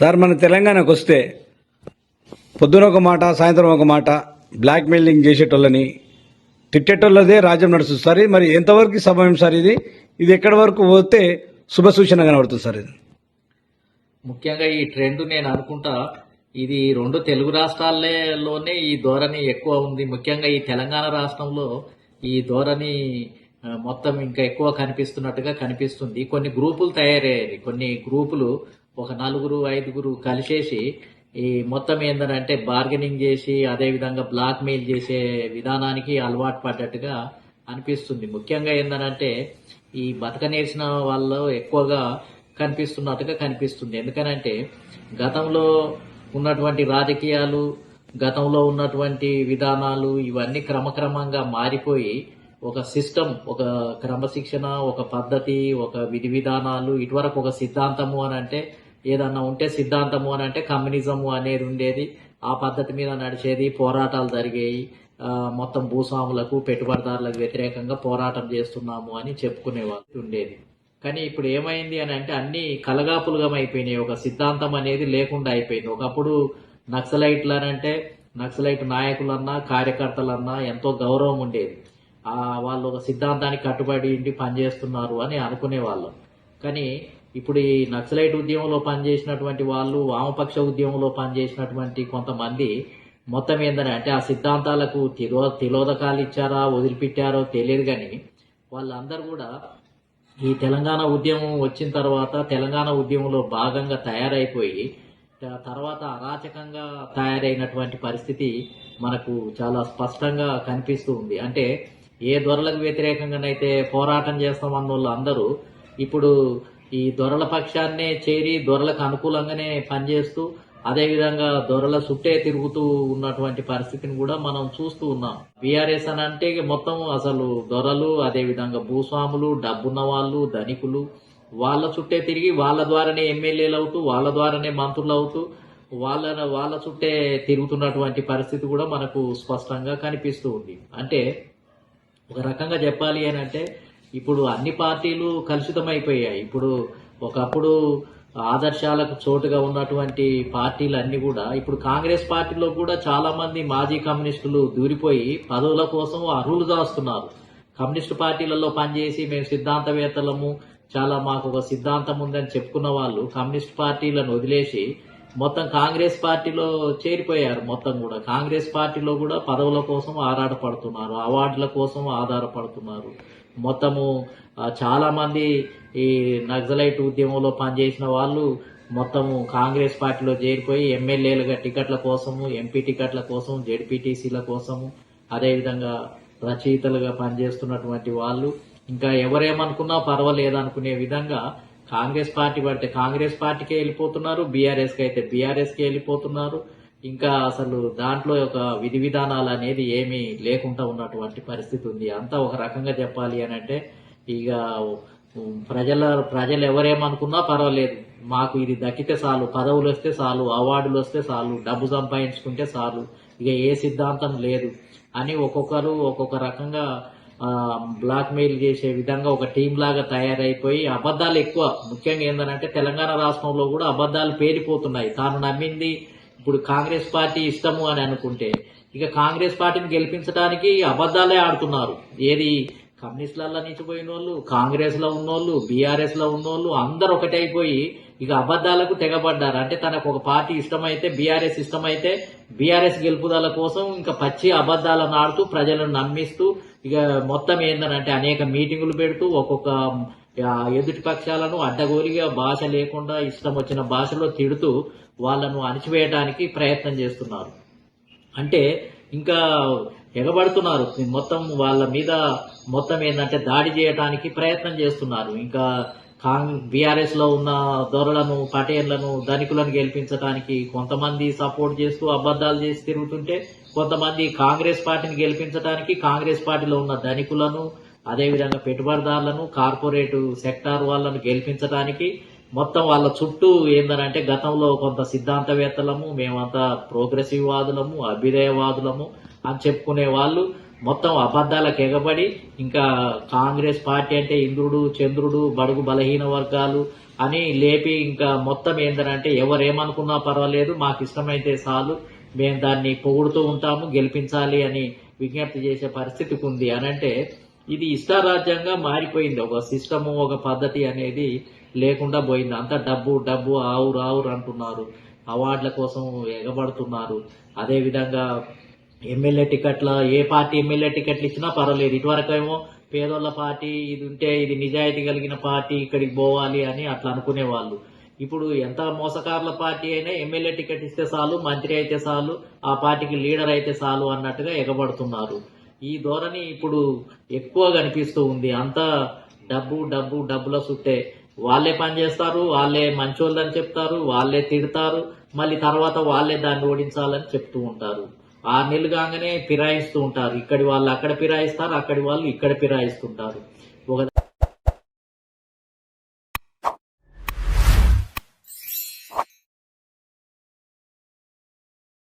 Sir మన తెలంగాణకు వస్తే పొద్దున ఒక మాట సాయంత్రం ఒక మాట బ్లాక్ మెయిలింగ్ చేసేటోళ్ళని తిట్టేటోళ్ళదే రాజ్యం నడుస్తుంది సార్. మరి ఎంతవరకు సమయం సార్ ఇది? ఇది ఎక్కడి వరకు పోతే శుభ సూచన కనబడుతుంది సార్ ఇది? ముఖ్యంగా ఈ ట్రెండ్ నేను అనుకుంటా ఇది రెండు తెలుగు రాష్ట్రాలలోనే ఈ ధోరణి ఎక్కువ ఉంది. ముఖ్యంగా ఈ తెలంగాణ రాష్ట్రంలో ఈ ధోరణి మొత్తం ఇంకా ఎక్కువ కనిపిస్తున్నట్టుగా కనిపిస్తుంది. కొన్ని గ్రూపులు తయారయ్యాయి. కొన్ని గ్రూపులు ఒక నలుగురు ఐదుగురు కలిసేసి ఈ మొత్తం ఏంటంటే బార్గెనింగ్ చేసి అదే విధంగా బ్లాక్ మెయిల్ చేసే విధానానికి అలవాటు పడ్డట్టుగా అనిపిస్తుంది. ముఖ్యంగా ఏంటంటే ఈ బతక నేర్చిన వాళ్ళు ఎక్కువగా కనిపిస్తున్నట్టుగా కనిపిస్తుంది. ఎందుకనంటే గతంలో ఉన్నటువంటి రాజకీయాలు గతంలో ఉన్నటువంటి విధానాలు ఇవన్నీ క్రమక్రమంగా మారిపోయి ఒక సిస్టమ్ ఒక క్రమశిక్షణ ఒక పద్ధతి ఒక విధి విధానాలు ఇటువరకు ఒక సిద్ధాంతము అని అంటే ఏదన్నా ఉంటే సిద్ధాంతము అని అంటే కమ్యూనిజము అనేది ఉండేది. ఆ పద్ధతి మీద నడిచేది పోరాటాలు జరిగాయి. మొత్తం భూస్వాములకు పెట్టుబడిదారులకు వ్యతిరేకంగా పోరాటం చేస్తున్నాము అని చెప్పుకునేవాళ్ళు ఉండేది. కానీ ఇప్పుడు ఏమైంది అని అంటే అన్ని కలగాపులగం అయిపోయినాయి. ఒక సిద్ధాంతం అనేది లేకుండా అయిపోయింది. ఒకప్పుడు నక్సలైట్లు అని అంటే నక్సలైట్ నాయకులన్నా కార్యకర్తలన్నా ఎంతో గౌరవం ఉండేది. వాళ్ళు ఒక సిద్ధాంతానికి కట్టుబడి ఉండి పనిచేస్తున్నారు అని అనుకునేవాళ్ళం. కానీ ఇప్పుడు ఈ నక్సలైట్ ఉద్యమంలో పనిచేసినటువంటి వాళ్ళు వామపక్ష ఉద్యమంలో పనిచేసినటువంటి కొంతమంది మొత్తం ఏందని అంటే ఆ సిద్ధాంతాలకు తిరో తిలోదకాలు ఇచ్చారా వదిలిపెట్టారో తెలియదు కానీ వాళ్ళందరూ కూడా ఈ తెలంగాణ ఉద్యమం వచ్చిన తర్వాత తెలంగాణ ఉద్యమంలో భాగంగా తయారైపోయి తర్వాత అరాచకంగా తయారైనటువంటి పరిస్థితి మనకు చాలా స్పష్టంగా కనిపిస్తూ ఉంది. అంటే ఏ దొరలకు వ్యతిరేకంగానైతే పోరాటం చేస్తామన్న వాళ్ళు అందరూ ఇప్పుడు ఈ దొరల పక్షాన్నే చేరి దొరలకు అనుకూలంగానే పనిచేస్తూ అదేవిధంగా దొరల చుట్టే తిరుగుతూ ఉన్నటువంటి పరిస్థితిని కూడా మనం చూస్తూ ఉన్నాం. బీఆర్ఎస్ అని అంటే మొత్తం అసలు దొరలు అదేవిధంగా భూస్వాములు డబ్బున్న వాళ్ళు ధనికులు వాళ్ళ చుట్టే తిరిగి వాళ్ళ ద్వారానే ఎమ్మెల్యేలు అవుతూ వాళ్ళ ద్వారానే మంత్రులు అవుతూ వాళ్ళ వాళ్ళ చుట్టే తిరుగుతున్నటువంటి పరిస్థితి కూడా మనకు స్పష్టంగా కనిపిస్తూ ఉంది. అంటే ఒక రకంగా చెప్పాలి అని అంటే ఇప్పుడు అన్ని పార్టీలు కలుషితమైపోయాయి. ఇప్పుడు ఒకప్పుడు ఆదర్శాలకు చోటుగా ఉన్నటువంటి పార్టీలు అన్ని కూడా ఇప్పుడు కాంగ్రెస్ పార్టీలో కూడా చాలా మంది మాజీ కమ్యూనిస్టులు దూరిపోయి పదవుల కోసం అర్హులు దాస్తున్నారు. కమ్యూనిస్టు పార్టీలలో పనిచేసి మేము సిద్ధాంతవేత్తలము చాలా మాకు ఒక సిద్ధాంతం ఉందని చెప్పుకున్న వాళ్ళు కమ్యూనిస్ట్ పార్టీలను వదిలేసి మొత్తం కాంగ్రెస్ పార్టీలో చేరిపోయారు మొత్తం కూడా. కాంగ్రెస్ పార్టీలో కూడా పదవుల కోసం ఆరాటపడుతున్నారు అవార్డుల కోసం ఆధారపడుతున్నారు. మొత్తము చాలా మంది ఈ నక్సలైట్ ఉద్యమంలో పనిచేసిన వాళ్ళు మొత్తము కాంగ్రెస్ పార్టీలో చేరిపోయి ఎమ్మెల్యేలుగా టికెట్ల కోసము ఎంపీ టికెట్ల కోసం జెడ్పీటీసీల కోసము అదేవిధంగా రచయితలుగా పనిచేస్తున్నటువంటి వాళ్ళు. ఇంకా ఎవరేమనుకున్నా పర్వాలేదు అనుకునే విధంగా కాంగ్రెస్ పార్టీ పడితే కాంగ్రెస్ పార్టీకే వెళ్ళిపోతున్నారు బీఆర్ఎస్కి అయితే బీఆర్ఎస్కి వెళ్ళిపోతున్నారు. ఇంకా అసలు దాంట్లో ఒక విధి విధానాలు అనేది ఏమీ లేకుండా ఉన్నటువంటి పరిస్థితి ఉంది. అంతా ఒక రకంగా చెప్పాలి అని అంటే ఇక ప్రజల ప్రజలు ఎవరేమనుకున్నా పర్వాలేదు. మాకు ఇది దక్కితే చాలు పదవులు వస్తే చాలు అవార్డులు వస్తే చాలు డబ్బు సంపాదించుకుంటే చాలు. ఇక ఏ సిద్ధాంతం లేదు. అని ఒక్కొక్కరు ఒక్కొక్క రకంగా బ్లాక్ మెయిల్ చేసే విధంగా ఒక టీం లాగా తయారైపోయి అబద్ధాలు ఎక్కువ. ముఖ్యంగా ఏంటంటే తెలంగాణ రాష్ట్రంలో కూడా అబద్ధాలు పేరిపోతున్నాయి తాను నమ్మింది ఇప్పుడు కాంగ్రెస్ పార్టీ ఇష్టము అని అనుకుంటే. ఇక కాంగ్రెస్ పార్టీని గెలిపించడానికి అబద్ధాలే ఆడుతున్నారు. ఏది కమ్యూనిస్టులలో నుంచి పోయిన వాళ్ళు కాంగ్రెస్లో ఉన్నోళ్ళు బీఆర్ఎస్లో ఉన్నోళ్ళు అందరు ఒకటైపోయి ఇక అబద్ధాలకు తెగబడ్డారు. అంటే తనకు ఒక పార్టీ ఇష్టమైతే బీఆర్ఎస్ ఇష్టమైతే బీఆర్ఎస్ గెలుపుదల కోసం ఇంకా పచ్చి అబద్ధాలను ఆడుతూ ప్రజలను నమ్మిస్తూ ఇక మొత్తం ఏంటంటే అనేక మీటింగులు పెడుతూ ఒక్కొక్క ఎదుటి పక్షాలను అడ్డగోలిగా భాష లేకుండా ఇష్టం వచ్చిన భాషలో తిడుతూ వాళ్ళను అణిచివేయడానికి ప్రయత్నం చేస్తున్నారు. అంటే ఇంకా ఎగబడుతున్నారు. మొత్తం వాళ్ళ మీద మొత్తం ఏంటంటే దాడి చేయడానికి ప్రయత్నం చేస్తున్నారు. ఇంకా కాంగ్ బీఆర్ఎస్లో ఉన్న దొరలను పటేళ్ళను ధనికులను గెలిపించడానికి కొంతమంది సపోర్ట్ చేస్తూ అబద్ధాలు చేసి తిరుగుతుంటే కొంతమంది కాంగ్రెస్ పార్టీని గెలిపించడానికి కాంగ్రెస్ పార్టీలో ఉన్న ధనికులను అదేవిధంగా పెట్టుబడిదారులను కార్పొరేట్ సెక్టార్ వాళ్ళను గెలిపించడానికి మొత్తం వాళ్ళ చుట్టూ ఏందనంటే గతంలో కొంత సిద్ధాంతవేత్తలము మేమంతా ప్రోగ్రెసివ్ వాదులము అభ్యుదయవాదులము అని చెప్పుకునే వాళ్ళు మొత్తం అబద్ధాలకు ఎగబడి ఇంకా కాంగ్రెస్ పార్టీ అంటే ఇంద్రుడు చంద్రుడు బడుగు బలహీన వర్గాలు అని లేపి ఇంకా మొత్తం ఏంటంటే ఎవరేమనుకున్నా పర్వాలేదు మాకు ఇష్టమైతే చాలు మేము దాన్ని పొగుడుతూ ఉంటాము గెలిపించాలి అని విజ్ఞప్తి చేసే పరిస్థితికి ఉంది. అనంటే ఇది ఇష్టారాజ్యంగా మారిపోయింది. ఒక సిస్టము ఒక పద్ధతి అనేది లేకుండా పోయింది. అంతా డబ్బు డబ్బు ఆవురు ఆవురు అంటున్నారు. అవార్డుల కోసం ఎగబడుతున్నారు. అదే విధంగా ఎమ్మెల్యే టికెట్ల ఏ పార్టీ ఎమ్మెల్యే టికెట్లు ఇచ్చినా పర్వాలేదు. ఇటువరకు ఏమో పేదోళ్ళ పార్టీ ఇది ఉంటే ఇది నిజాయితీ కలిగిన పార్టీ ఇక్కడికి పోవాలి అని అట్లా అనుకునేవాళ్ళు. ఇప్పుడు ఎంత మోసకారుల పార్టీ అయినా ఎమ్మెల్యే టికెట్ ఇస్తే చాలు మంత్రి అయితే చాలు ఆ పార్టీకి లీడర్ అయితే చాలు అన్నట్టుగా ఎగబడుతున్నారు. ఈ ధోరణి ఇప్పుడు ఎక్కువ కనిపిస్తూ ఉంది. అంతా డబ్బు డబ్బు డబ్బుల సుట్టే. వాళ్ళే పని చేస్తారు వాళ్ళే మంచోళ్ళని చెప్తారు వాళ్ళే తిడతారు మళ్ళీ తర్వాత వాళ్ళే దాన్ని ఓడించాలని చెప్తూ ఉంటారు. ఆరు నెలలు కాగానే ఫిరాయిస్తూ ఉంటారు. ఇక్కడి వాళ్ళు అక్కడ ఫిరాయిస్తారు అక్కడి వాళ్ళు ఇక్కడ ఫిరాయిస్తుంటారు.